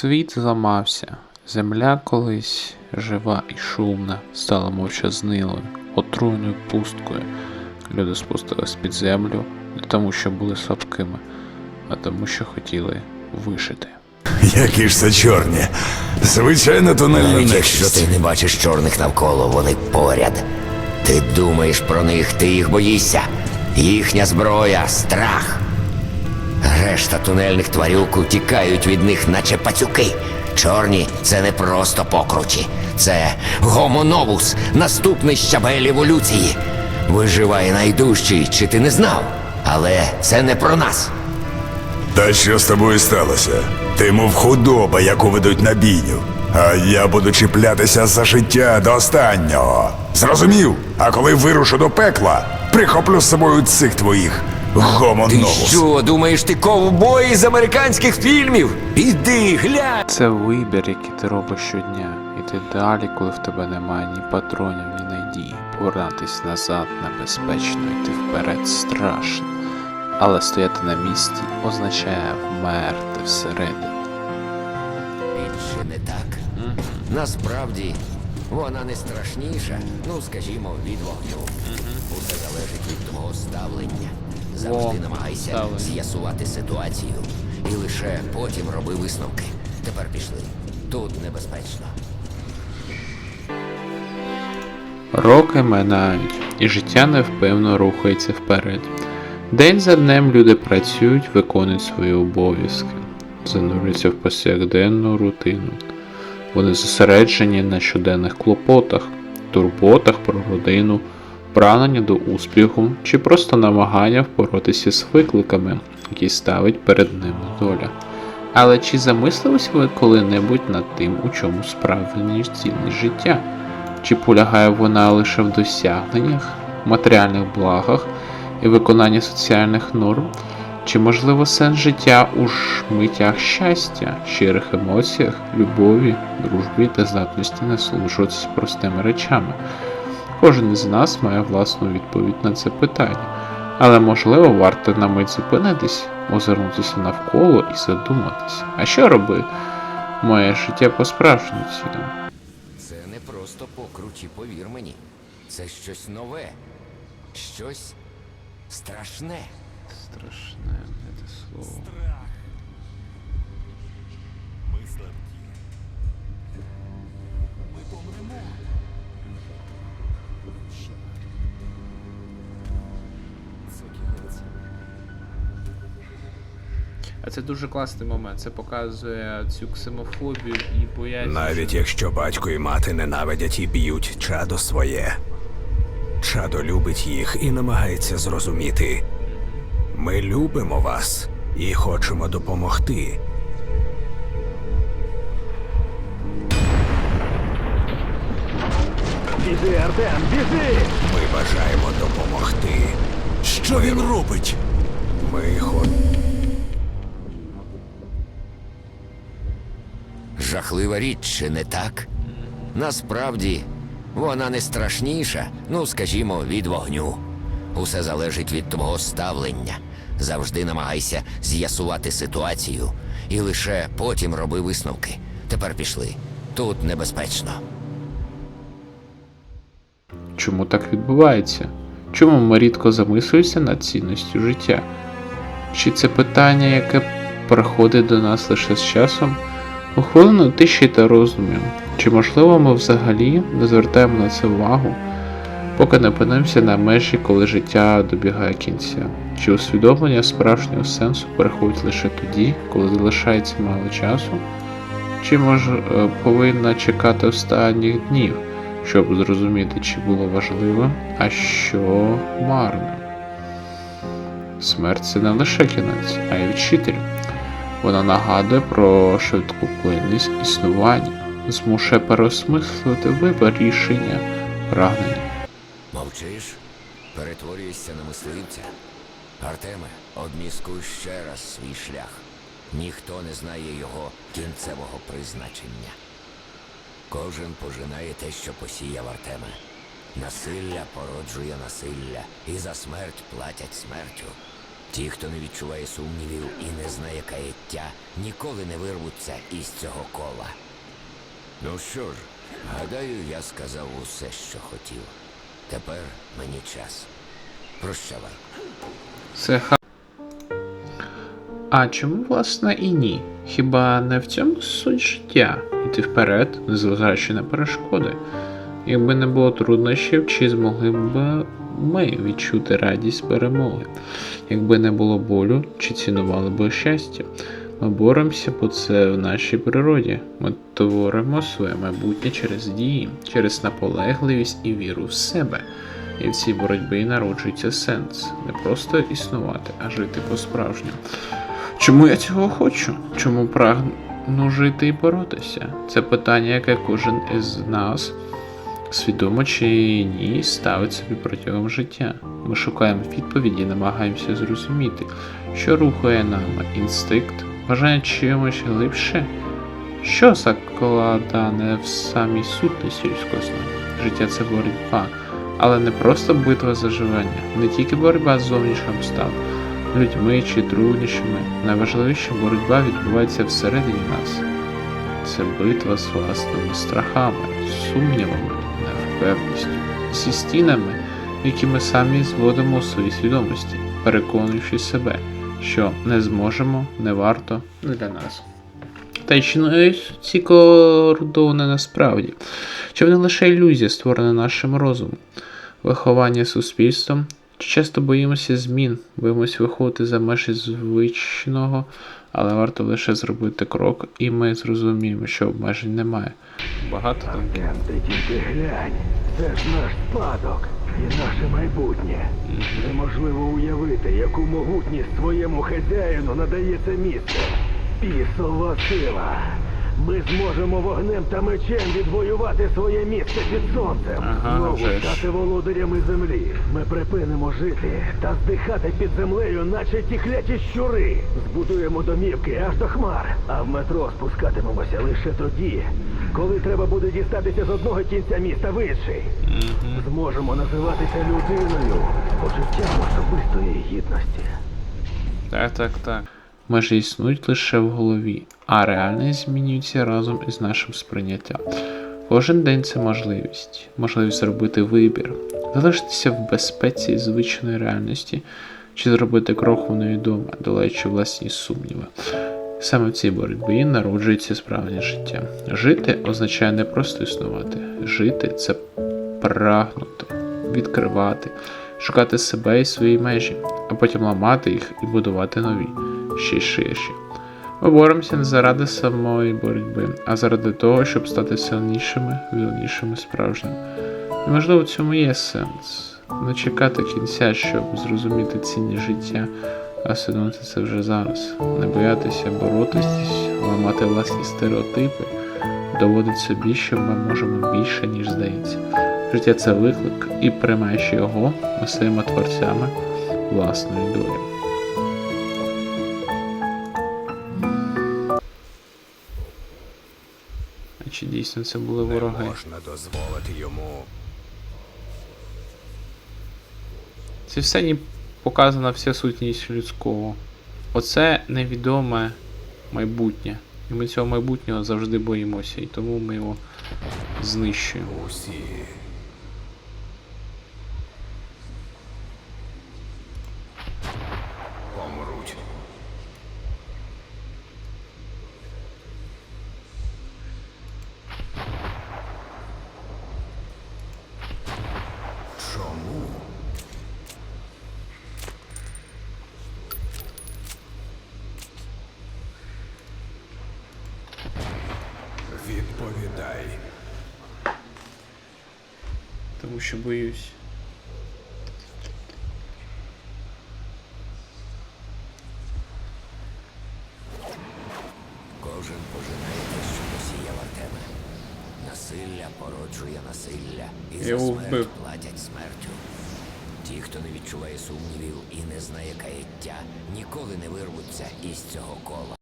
Світ зламався. Земля колись жива і шумна, стала мовчазнилою, отруйною пусткою. Люди спустились під землю не тому, що були слабкими, а тому, що хотіли вижити. Які ж це чорні. Звичайно, тунельна Навіть якщо ти не бачиш чорних навколо, вони поряд. Ти думаєш про них, ти їх боїшся. Їхня зброя страх. Решта тунельних тварюк утікають від них, наче пацюки. Чорні це не просто покручі. Це гомоновус, наступний щабель еволюції. Виживає найдужчий, чи ти не знав? Але це не про нас. Та що з тобою сталося? Ти мов худоба, яку ведуть на бійню. А я буду чіплятися за життя до останнього. Зрозумів? А коли вирушу до пекла, прихоплю з собою цих твоїх Ти гомоновус. що, думаєш, ти ковбой з американських фільмів? Іди, глянь! Це вибір, який ти робиш щодня. Іти далі, коли в тебе немає ні патронів, ні надії. Повернутись назад небезпечно, йти вперед страшно. Але стояти на місці означає вмерти всередині. Більше не так. Насправді, вона не страшніша, ну скажімо, від вогню. Усе залежить від твого ставлення. Завжди намагайся з'ясувати ситуацію. І лише потім роби висновки. Тепер пішли. Тут небезпечно. Роки минають, і життя невпевно рухається вперед. День за днем люди працюють, виконують свої обов'язки, занурюються в повсякденну рутину. Вони зосереджені на щоденних клопотах, турботах про родину, прагнення до успіху чи просто намагання впоратися з викликами, які ставить перед ними доля. Але чи замислились ви коли-небудь над тим, у чому справжня цінність життя? Чи полягає вона лише в досягненнях, матеріальних благах і виконанні соціальних норм? Чи можливо сенс життя у ж щастя, щирих емоціях, любові, дружбі та здатності насолоджуватися простими речами? Кожен із нас має власну відповідь на це питання, але можливо варто на мить зупинитись, озирнутися навколо і задуматись, а що робить моє життя по-справжньому цінним? Це не просто покручі, повір мені. Це щось нове, щось страшне. Страшне А це дуже класний момент. Це показує цю ксенофобію і боязнь. Навіть якщо батько і мати ненавидять і б'ють чадо своє. Чадо любить їх і намагається зрозуміти. Ми любимо вас і хочемо допомогти. Біжи, Артем, біжи! Ми бажаємо допомогти. Що він робить? Ми хо... Жахлива річ, чи не так? Насправді, вона не страшніша, ну, скажімо, від вогню. Усе залежить від твого ставлення. Завжди намагайся з'ясувати ситуацію і лише потім роби висновки. Тепер пішли. Тут небезпечно. Чому так відбувається? Чому ми рідко замислюємося над цінністю життя? Чи це питання, яке приходить до нас лише з часом? У хвилину тиші та роздумів. Чи можливо ми взагалі не звертаємо на це увагу, поки не опинимося на межі, коли життя добігає кінця? Чи усвідомлення справжнього сенсу приходить лише тоді, коли залишається мало часу? Чи може е, повинна чекати останніх днів, щоб зрозуміти, чи було важливо, а що марно? Смерть це не лише кінець, а й вчитель. Вона нагадує про швидкоплинність існування, змушує переосмислити вибір рішення, прагнення. Мовчиш? Перетворюєшся на мисливця. Артеме, обміскуй ще раз свій шлях. Ніхто не знає його кінцевого призначення. Кожен пожинає те, що посіяв Артеме. Насилля породжує насилля, і за смерть платять смертю. Ті, хто не відчуває сумнівів і не знає каяття, ніколи не вирвуться із цього кола. Ну що ж, гадаю, я сказав усе, що хотів. Тепер мені час. Прощавай. Це ха. А чому, власне, і ні? Хіба не в цьому суть життя? Іти вперед, незважаючи на перешкоди. Якби не було труднощів, чи змогли б ми відчути радість перемоги? Якби не було болю, чи цінували б щастя? Ми боремося, бо це в нашій природі. Ми творимо своє майбутнє через дії, через наполегливість і віру в себе. І в цій боротьбі народжується сенс не просто існувати, а жити по-справжньому. Чому я цього хочу? Чому прагну жити і боротися? Це питання, яке кожен із нас, свідомо чи ні, ставить собі протягом життя. Ми шукаємо відповіді, і намагаємося зрозуміти, що рухає нами інстинкт, бажання чимось глибше, що закладане в самій сутності людського сну. Життя це боротьба, але не просто битва за живання, не тільки боротьба з зовнішнім станом, людьми чи труднощами. Найважливіша боротьба відбувається всередині нас. Це битва з власними страхами, сумнівами, невпевністю, зі стінами, які ми самі зводимо у своїй свідомості, переконуючи себе, що не зможемо, не варто не для нас. Та й чи ці кордони насправді? Чи вони лише ілюзія, створена нашим розумом? Виховання суспільством? Часто боїмося змін, боїмося виходити за межі звичного, але варто лише зробити крок, і ми зрозуміємо, що обмежень немає. Багато там ти тільки глянь. Це ж наш спадок і наше майбутнє. Неможливо уявити, яку могутність своєму хазяїну надає це місце. Пісова сила. Ми зможемо вогнем та мечем відвоювати своє місце під сонцем. Ага, Знову вже ж. стати володарями землі. Ми припинимо жити та здихати під землею, наче ті кляті щури. Збудуємо домівки аж до хмар. А в метро спускатимемося лише тоді, коли треба буде дістатися з одного кінця міста в інший. Зможемо називатися людиною почуттям особистої гідності. Так, так, так. Межі існують лише в голові, а реальність змінюється разом із нашим сприйняттям. Кожен день це можливість, можливість зробити вибір, залишитися в безпеці звичної реальності, чи зробити крок у невідоме, долаючи власні сумніви. Саме в цій боротьбі народжується справжнє життя. Жити означає не просто існувати. Жити це прагнути, відкривати, шукати себе і свої межі, а потім ламати їх і будувати нові, ще й ширші. Ми боремося не заради самої боротьби, а заради того, щоб стати сильнішими, вільнішими справжніми. І можливо в цьому є сенс. Не чекати кінця, щоб зрозуміти цінність життя, а освідомити це вже зараз. Не боятися боротися, ламати власні стереотипи, доводить собі, що ми можемо більше, ніж здається. Життя це виклик, і приймаючи його, ми стаємо творцями власної долі. Дійсно це були Не можна дозволити йому. Це все не показана вся сутність людського. Оце невідоме майбутнє. І ми цього майбутнього завжди боїмося, і тому ми його знищуємо. Усі. Тому що боюсь. Кожен пожинає те, що посіяв Артеме. Насилля породжує насилля, і за смерть платять смертю. Ті, хто не відчуває сумнівів і не знає каяття, ніколи не вирвуться із цього кола.